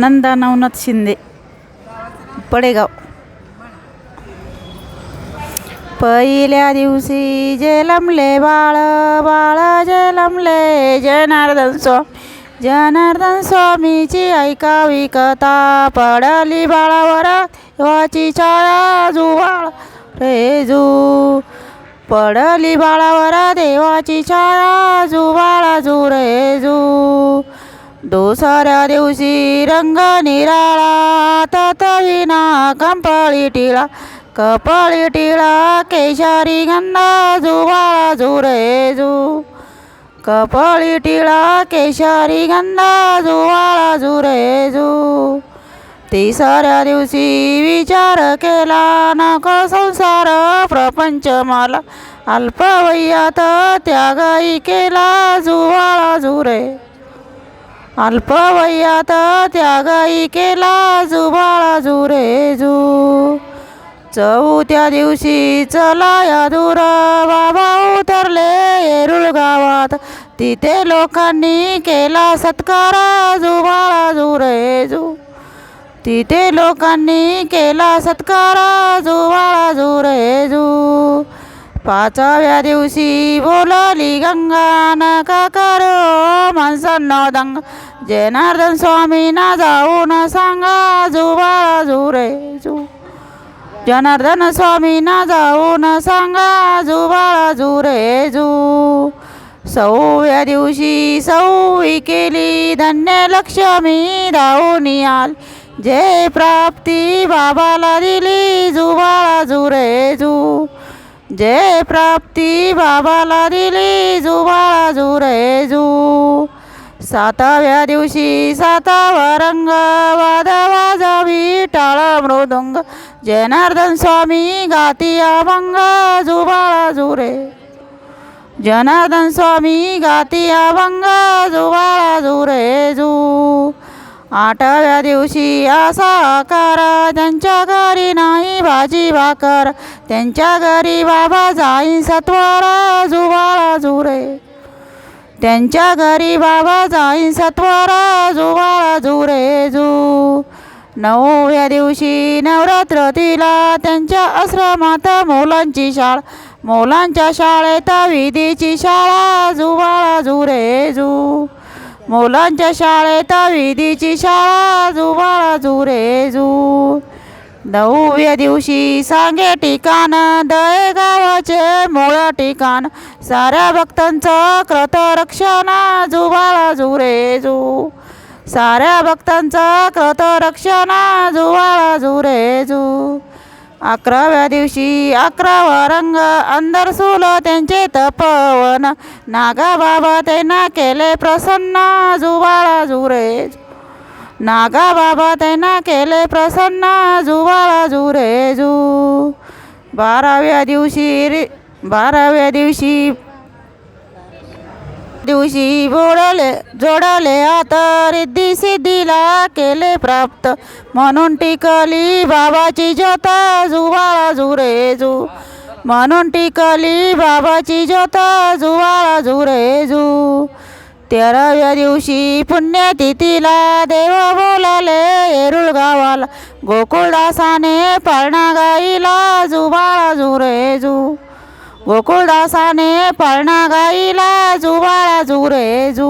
नंदा नवनाथ शिंदे पडेगाव. पहिल्या दिवशी जलमले बाळ बाळ जलमले जनार्दन स्वामी जनार्दन स्वामीची ऐकावी कथा पडली बाळावर देवाची छाया जुवाळ रेजू पडली बाळावर देवाची छाया जुवाळा जुरेजू दुसऱ्या दिवशी रंग निराळा ततविना कंपळी टिळा कपाळी टिळा केशारी गंधा जुवाळा जुरेजू कपाळी टिळा केशारी गंधा जुवाळा जुरेजू तिसऱ्या दिवशी विचार केला नको संसार प्रपंच मला अल्पवय्यात त्यागाई केला जुवाळा अल्पवयात त्या त्यागाई केला जुबाळा जुरे जू. चौथ्या दिवशी चला या दुरा बाबा उतरले येरुळ गावात तिथे लोकांनी केला सत्कार जुबाळा जुरे जू. तिथे लोकांनी केला सत्कार जुवाळा जुरे पाचव्या दिवशी बोलाली गंगा नका करो माणसांना दंग. जनार्दन स्वामींना जाऊन सांगा जुबा जुरे जू जनार्दन स्वामींना जाऊन सांगा जुबा जुरे जू सव्या दिवशी सव्वी केली धन्य लक्ष्मी धावून आल जय प्राप्ती बाबाला दिली जुबाळा जुरे जू जय प्राप्ती बाबाला दिली जुबाळा रे जू। साताव्या दिवशी सातावा रंग, वाद वाजवी टाळ मृदुंग। जनार्दन स्वामी गाती अभंग जुबाळा रे। जनार्दन स्वामी गाती अभंग जुबाळा रे जू। आठव्या दिवशी असा करा त्यांच्या घरी नाही भाजी भाकर. त्यांच्या घरी बाबा जाई सत्वारा जुबाळा जुरे. त्यांच्या घरी बाबा जाई सत्वारा जुवाळा जुरे जू. नवव्या दिवशी नवरात्र तिला त्यांच्या आश्रमात मुलांची शाळा. मुलांच्या शाळेत विधीची शाळा जुवाळा जुरे जू. मुलांच्या शाळेत विधीची शाळा जुवाळा जुरे जू. नवव्या दिवशी सांगे ठिकाण दये गावाचे मूळ ठिकाण. साऱ्या भक्तांचं कृत रक्षण जुबाळा जुरे जू. साऱ्या भक्तांचं कृत रक्षण जुवाळा जुरे जू. अकराव्या दिवशी अकरावा रंग अंदर सुलो त्यांचे तपवन. नागा बाबा त्यांना केले प्रसन्न जुवाळा जुरे. नागा बाबा त्यांना केले प्रसन्न जुवाळा जुरे जू. बाराव्या दिवशी रि बाराव्या दिवशी दिवशी बोडले जोडले आता रिद्धी सिद्धीला केले प्राप्त. म्हणून टिकली बाबाची ज्योता जुवाळा जुरे जू. म्हणून टिकली बाबाची ज्योता जुवाळा जुरे जू. तेराव्या दिवशी पुण्यतिथीला देव बोलाले येरुळ गावाला. गोकुळदासाने पाळणा गाईला जुबाळा जुरे जू. गोकुळदासाने पळणा गाईला जुबाळा जुरे जू